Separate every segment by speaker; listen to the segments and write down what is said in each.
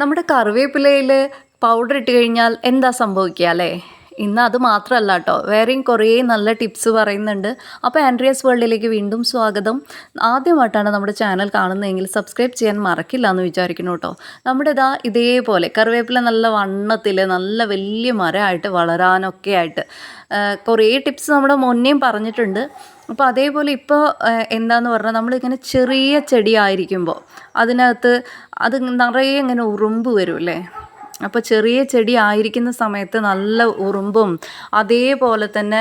Speaker 1: നമ്മുടെ കറിവേപ്പിലയിൽ പൗഡർ ഇട്ട് കഴിഞ്ഞാൽ എന്താ സംഭവിക്കുക അല്ലേ? ഇന്ന് അത് മാത്രമല്ല കേട്ടോ വേറെയും കുറേ നല്ല ടിപ്സ് പറയുന്നുണ്ട്. അപ്പോൾ ആൻഡ്രിയസ് വേൾഡിലേക്ക് വീണ്ടും സ്വാഗതം. ആദ്യമായിട്ടാണ് നമ്മുടെ ചാനൽ കാണുന്നതെങ്കിൽ സബ്സ്ക്രൈബ് ചെയ്യാൻ മറക്കില്ല എന്ന് വിചാരിക്കുന്നു കേട്ടോ നമ്മുടെ ഇതാ ഇതേപോലെ കറിവേപ്പില നല്ല വണ്ണത്തിൽ നല്ല വലിയ മരമായിട്ട് വളരാനൊക്കെ ആയിട്ട് കുറേ ടിപ്സ് നമ്മുടെ മുന്നേയും പറഞ്ഞിട്ടുണ്ട്. അപ്പോൾ അതേപോലെ ഇപ്പോൾ എന്താന്ന് പറഞ്ഞാൽ നമ്മളിങ്ങനെ ചെറിയ ചെടിയായിരിക്കുമ്പോൾ അതിനകത്ത് അത് നിറയെ ഇങ്ങനെ ഉറുമ്പ് വരുമല്ലേ അപ്പോൾ ചെറിയ ചെടി ആയിരിക്കുന്ന സമയത്ത് നല്ല ഉറുമ്പും അതേപോലെ തന്നെ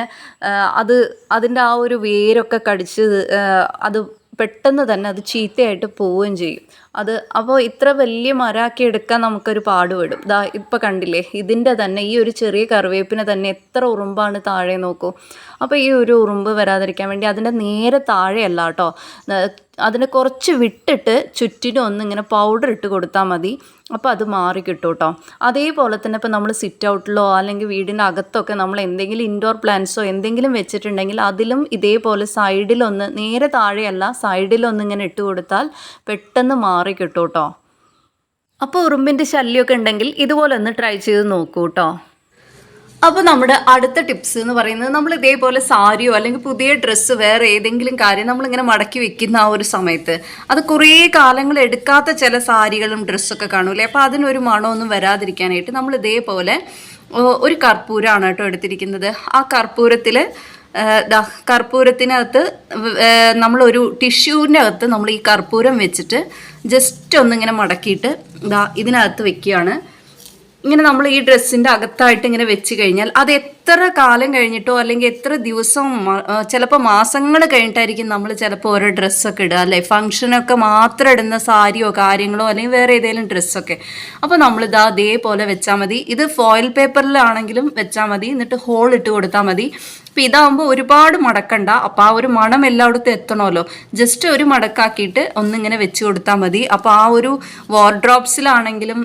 Speaker 1: അത് അതിന്റെ ആ ഒരു വേരൊക്കെ കടിച്ച് അത് പെട്ടെന്ന് തന്നെ അത് ചീത്തയായിട്ട് പോവുകയും ചെയ്യും. അത് അപ്പോൾ ഇത്ര വലിയ മരാക്കി എടുക്കാൻ നമുക്കൊരു പാടുപെടും. ദാ ഇപ്പം കണ്ടില്ലേ ഇതിന്റെ തന്നെ ഈ ഒരു ചെറിയ കറിവേപ്പിന് തന്നെ എത്ര ഉറുമ്പാണ് താഴെ നോക്കൂ. അപ്പോൾ ഈ ഒരു ഉറുമ്പ് വരാതിരിക്കാൻ വേണ്ടി അതിന്റെ നേരെ താഴെയല്ല കേട്ടോ അതിന് കുറച്ച് വിട്ടിട്ട് ചുറ്റിനും ഒന്ന് ഇങ്ങനെ പൗഡർ ഇട്ട് കൊടുത്താൽ മതി. അപ്പോൾ അത് മാറി കിട്ടും കേട്ടോ അതേപോലെ തന്നെ ഇപ്പോൾ നമ്മൾ സിറ്റ് ഔട്ടിലോ അല്ലെങ്കിൽ വീടിന്റെ അകത്തൊക്കെ നമ്മൾ എന്തെങ്കിലും ഇൻഡോർ പ്ലാന്റ്സോ എന്തെങ്കിലും വെച്ചിട്ടുണ്ടെങ്കിൽ അതിലും ഇതേപോലെ സൈഡിലൊന്ന് നേരെ താഴെയല്ല സൈഡിലൊന്ന് ഇങ്ങനെ ഇട്ട് കൊടുത്താൽ പെട്ടെന്ന് മാറി കിട്ടും കേട്ടോ അപ്പോൾ ഉറുമ്പിന്റെ ശല്യമൊക്കെ ഉണ്ടെങ്കിൽ ഇതുപോലെ ഒന്ന് ട്രൈ ചെയ്ത് നോക്കൂ കേട്ടോ അപ്പോൾ നമ്മുടെ അടുത്ത ടിപ്സ് എന്ന് പറയുന്നത് നമ്മൾ ഇതേപോലെ സാരിയോ അല്ലെങ്കിൽ പുതിയ ഡ്രസ്സ് വേറെ ഏതെങ്കിലും കാര്യം നമ്മളിങ്ങനെ മടക്കി വെക്കുന്ന ആ ഒരു സമയത്ത് അത് കുറേ കാലങ്ങൾ എടുക്കാത്ത ചില സാരികളും ഡ്രസ്സൊക്കെ കാണൂലേ അപ്പോൾ അതിനൊരു മണമൊന്നും വരാതിരിക്കാനായിട്ട് നമ്മൾ ഇതേപോലെ ഒരു കർപ്പൂരമാണ് കേട്ടോ എടുത്തിരിക്കുന്നത്. ആ കർപ്പൂരത്തിൽ കർപ്പൂരത്തിനകത്ത് നമ്മളൊരു ടിഷ്യൂവിന്റെ അകത്ത് നമ്മൾ ഈ കർപ്പൂരം വെച്ചിട്ട് ജസ്റ്റ് ഒന്നിങ്ങനെ മടക്കിയിട്ട് ദാ ഇതിനകത്ത് വെക്കുകയാണ്. ഇങ്ങനെ നമ്മൾ ഈ ഡ്രസ്സിന്റെ അകത്തായിട്ട് ഇങ്ങനെ വെച്ച് കഴിഞ്ഞാൽ അത് എത്ര കാലം കഴിഞ്ഞിട്ടോ അല്ലെങ്കിൽ എത്ര ദിവസം ചിലപ്പോൾ മാസങ്ങൾ കഴിഞ്ഞിട്ടായിരിക്കും നമ്മൾ ചിലപ്പോൾ ഓരോ ഡ്രസ്സൊക്കെ ഇടുക അല്ലേ? ഫംഗ്ഷനൊക്കെ മാത്രം ഇടുന്ന സാരിയോ കാര്യങ്ങളോ അല്ലെങ്കിൽ വേറെ ഏതെങ്കിലും ഡ്രസ്സൊക്കെ. അപ്പോൾ നമ്മളിത് അതേപോലെ വെച്ചാൽ മതി. ഇത് ഫോയിൽ പേപ്പറിലാണെങ്കിലും വെച്ചാൽ മതി. എന്നിട്ട് ഹോൾ ഇട്ട് കൊടുത്താൽ മതി. അപ്പം ഇതാകുമ്പോൾ ഒരുപാട് മടക്കണ്ട. അപ്പം ആ ഒരു മണം എല്ലായിടത്തും എത്തണമല്ലോ. ജസ്റ്റ് ഒരു മടക്കാക്കിയിട്ട് ഒന്നിങ്ങനെ വെച്ച് കൊടുത്താൽ മതി. അപ്പോൾ ആ ഒരു വാർഡ്രോപ്സിലാണെങ്കിലും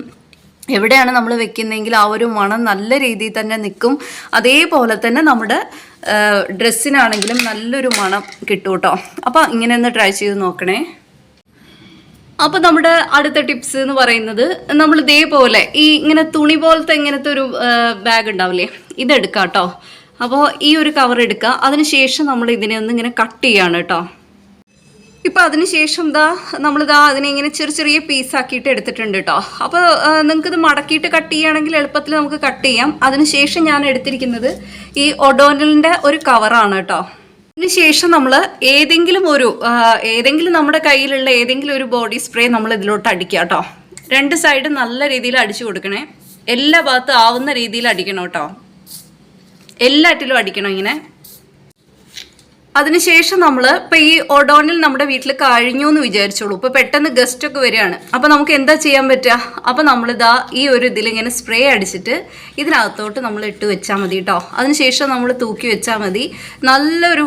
Speaker 1: എവിടെയാണ് നമ്മൾ വെക്കുന്നതെങ്കിൽ ആ ഒരു മണം നല്ല രീതിയിൽ തന്നെ നിൽക്കും. അതേപോലെ തന്നെ നമ്മുടെ ഡ്രസ്സിനാണെങ്കിലും നല്ലൊരു മണം കിട്ടും കേട്ടോ അപ്പോൾ ഇങ്ങനെ ഒന്ന് ട്രൈ ചെയ്ത് നോക്കണേ. അപ്പോൾ നമ്മുടെ അടുത്ത ടിപ്സ് എന്ന് പറയുന്നത് നമ്മൾ ഇതേപോലെ ഈ ഇങ്ങനെ തുണി പോലത്തെ ഇങ്ങനത്തെ ഒരു ബാഗ് ഉണ്ടാവില്ലേ? ഇതെടുക്കാം കേട്ടോ അപ്പോൾ ഈ ഒരു കവർ എടുക്കുക. അതിനുശേഷം നമ്മൾ ഇതിനെ ഒന്ന് ഇങ്ങനെ കട്ട് ചെയ്യാണ് കേട്ടോ. ഇപ്പം അതിനുശേഷം ദാ നമ്മളിതാ അതിനെ ഇങ്ങനെ ചെറിയ ചെറിയ പീസാക്കിയിട്ട് എടുത്തിട്ടുണ്ട് കേട്ടോ അപ്പോൾ നിങ്ങൾക്ക് ഇത് മടക്കിയിട്ട് കട്ട് ചെയ്യുകയാണെങ്കിൽ എളുപ്പത്തിൽ നമുക്ക് കട്ട് ചെയ്യാം. അതിനുശേഷം ഞാൻ എടുത്തിരിക്കുന്നത് ഈ ഒഡോനലിന്റെ ഒരു കവറാണ് കേട്ടോ അതിനുശേഷം നമ്മൾ ഏതെങ്കിലും ഒരു ഏതെങ്കിലും നമ്മുടെ കയ്യിലുള്ള ഏതെങ്കിലും ഒരു ബോഡി സ്പ്രേ നമ്മൾ ഇതിലോട്ട് അടിക്കുക കേട്ടോ രണ്ട് സൈഡ് നല്ല രീതിയിൽ അടിച്ചു കൊടുക്കണേ. എല്ലാ ഭാഗത്തും ആവുന്ന രീതിയിൽ അടിക്കണം കേട്ടോ എല്ലാറ്റിലും അടിക്കണം ഇങ്ങനെ. അതിനുശേഷം നമ്മൾ ഇപ്പം ഈ ഒഡോണിൽ നമ്മുടെ വീട്ടിൽ കഴിഞ്ഞു എന്ന് വിചാരിച്ചോളൂ. ഇപ്പോൾ പെട്ടെന്ന് ഗസ്റ്റ് ഒക്കെ വരികയാണ്. അപ്പോൾ നമുക്ക് എന്താ ചെയ്യാൻ പറ്റുക അപ്പോൾ നമ്മളിതാ ഈ ഒരു ഇതിൽ ഇങ്ങനെ സ്പ്രേ അടിച്ചിട്ട് ഇതിനകത്തോട്ട് നമ്മൾ ഇട്ട് വെച്ചാൽ മതി കേട്ടോ അതിനുശേഷം നമ്മൾ തൂക്കി വെച്ചാൽ മതി. നല്ലൊരു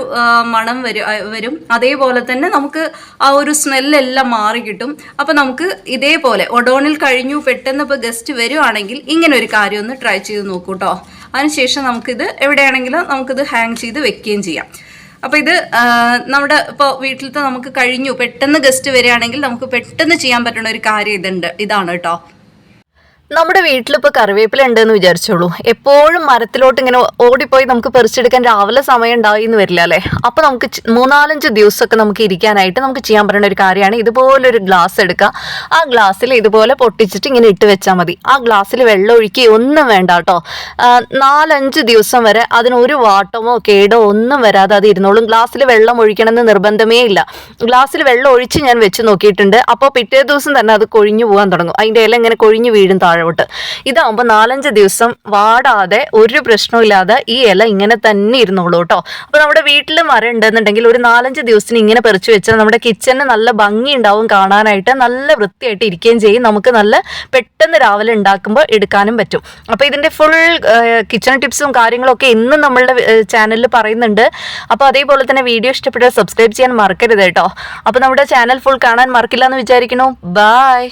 Speaker 1: മണം വരും വരും. അതേപോലെ തന്നെ നമുക്ക് ആ ഒരു സ്മെല്ലെല്ലാം മാറി കിട്ടും. അപ്പോൾ നമുക്ക് ഇതേപോലെ ഒഡോണിൽ കഴിഞ്ഞു പെട്ടെന്ന് ഇപ്പോൾ ഗസ്റ്റ് വരുവാണെങ്കിൽ ഇങ്ങനെ ഒരു കാര്യം ഒന്ന് ട്രൈ ചെയ്ത് നോക്കൂ കേട്ടോ അതിനുശേഷം നമുക്കിത് എവിടെയാണെങ്കിലും നമുക്കിത് ഹാങ് ചെയ്ത് വെക്കുകയും ചെയ്യാം. അപ്പോൾ ഇത് നമ്മുടെ ഇപ്പോൾ വീട്ടിലത്തെ നമുക്ക് കഴിഞ്ഞു. പെട്ടെന്ന് ഗസ്റ്റ് വരികയാണെങ്കിൽ നമുക്ക് പെട്ടെന്ന് ചെയ്യാൻ പറ്റുന്ന ഒരു കാര്യം ഇതുണ്ട്. ഇതാണ് കേട്ടോ. നമ്മുടെ വീട്ടിലിപ്പോൾ കറിവേപ്പില ഉണ്ടെന്ന് വിചാരിച്ചോളൂ. എപ്പോഴും മരത്തിലോട്ട് ഇങ്ങനെ ഓടിപ്പോയി നമുക്ക് പറിച്ചെടുക്കാൻ രാവിലെ സമയം ഉണ്ടായിന്ന് വരില്ല അല്ലേ? അപ്പോൾ നമുക്ക് മൂന്നാലഞ്ച് ദിവസമൊക്കെ നമുക്ക് ഇരിക്കാനായിട്ട് നമുക്ക് ചെയ്യാൻ പറ്റുന്ന ഒരു കാര്യമാണ്. ഇതുപോലെ ഒരു ഗ്ലാസ് എടുക്കുക. ആ ഗ്ലാസ്സിൽ ഇതുപോലെ പൊട്ടിച്ചിട്ട് ഇങ്ങനെ ഇട്ട് വെച്ചാൽ മതി. ആ ഗ്ലാസ്സിൽ വെള്ളം ഒഴുക്കി ഒന്നും വേണ്ട കേട്ടോ. നാലഞ്ച് ദിവസം വരെ അതിനൊരു വാട്ടമോ കേടോ ഒന്നും വരാതെ അത് ഇരുന്നോളും. ഗ്ലാസ്സിൽ വെള്ളം ഒഴിക്കണമെന്ന് നിർബന്ധമേ ഇല്ല. ഗ്ലാസ്സിൽ വെള്ളം ഒഴിച്ച് ഞാൻ വെച്ച് നോക്കിയിട്ടുണ്ട്. അപ്പോൾ പിറ്റേ ദിവസം തന്നെ അത് കൊഴിഞ്ഞു പോകാൻ തുടങ്ങും. അതിന്റെ ഇല ഇങ്ങനെ കൊഴിഞ്ഞു വീഴും താഴോട്ട്. ഇതാകുമ്പോൾ നാലഞ്ച് ദിവസം വാടാതെ ഒരു പ്രശ്നമില്ലാതെ ഈ ഇല ഇങ്ങനെ തന്നെ ഇരുന്നോളൂ കേട്ടോ. അപ്പോൾ നമ്മുടെ വീട്ടിൽ മരം ഉണ്ടെന്നുണ്ടെങ്കിൽ ഒരു നാലഞ്ച് ദിവസത്തിന് ഇങ്ങനെ പറിച്ചു വെച്ചാൽ നമ്മുടെ കിച്ചണിന് നല്ല ഭംഗി ഉണ്ടാവും കാണാനായിട്ട് നല്ല വൃത്തിയായിട്ട് ഇരിക്കുകയും ചെയ്യും. നമുക്ക് നല്ല പെട്ടെന്ന് രാവിലെ ഉണ്ടാക്കുമ്പോൾ എടുക്കാനും പറ്റും. അപ്പോൾ ഇതിന്റെ ഫുൾ കിച്ചൺ ടിപ്സും കാര്യങ്ങളൊക്കെ ഇന്നും നമ്മളുടെ ചാനലിൽ പറയുന്നുണ്ട്. അപ്പോൾ അതേപോലെ തന്നെ വീഡിയോ ഇഷ്ടപ്പെട്ടാൽ സബ്സ്ക്രൈബ് ചെയ്യാൻ മറക്കരുത് കേട്ടോ. അപ്പോൾ നമ്മുടെ ചാനൽ ഫുൾ കാണാൻ മറക്കില്ല എന്ന് വിചാരിക്കണോ ബായ്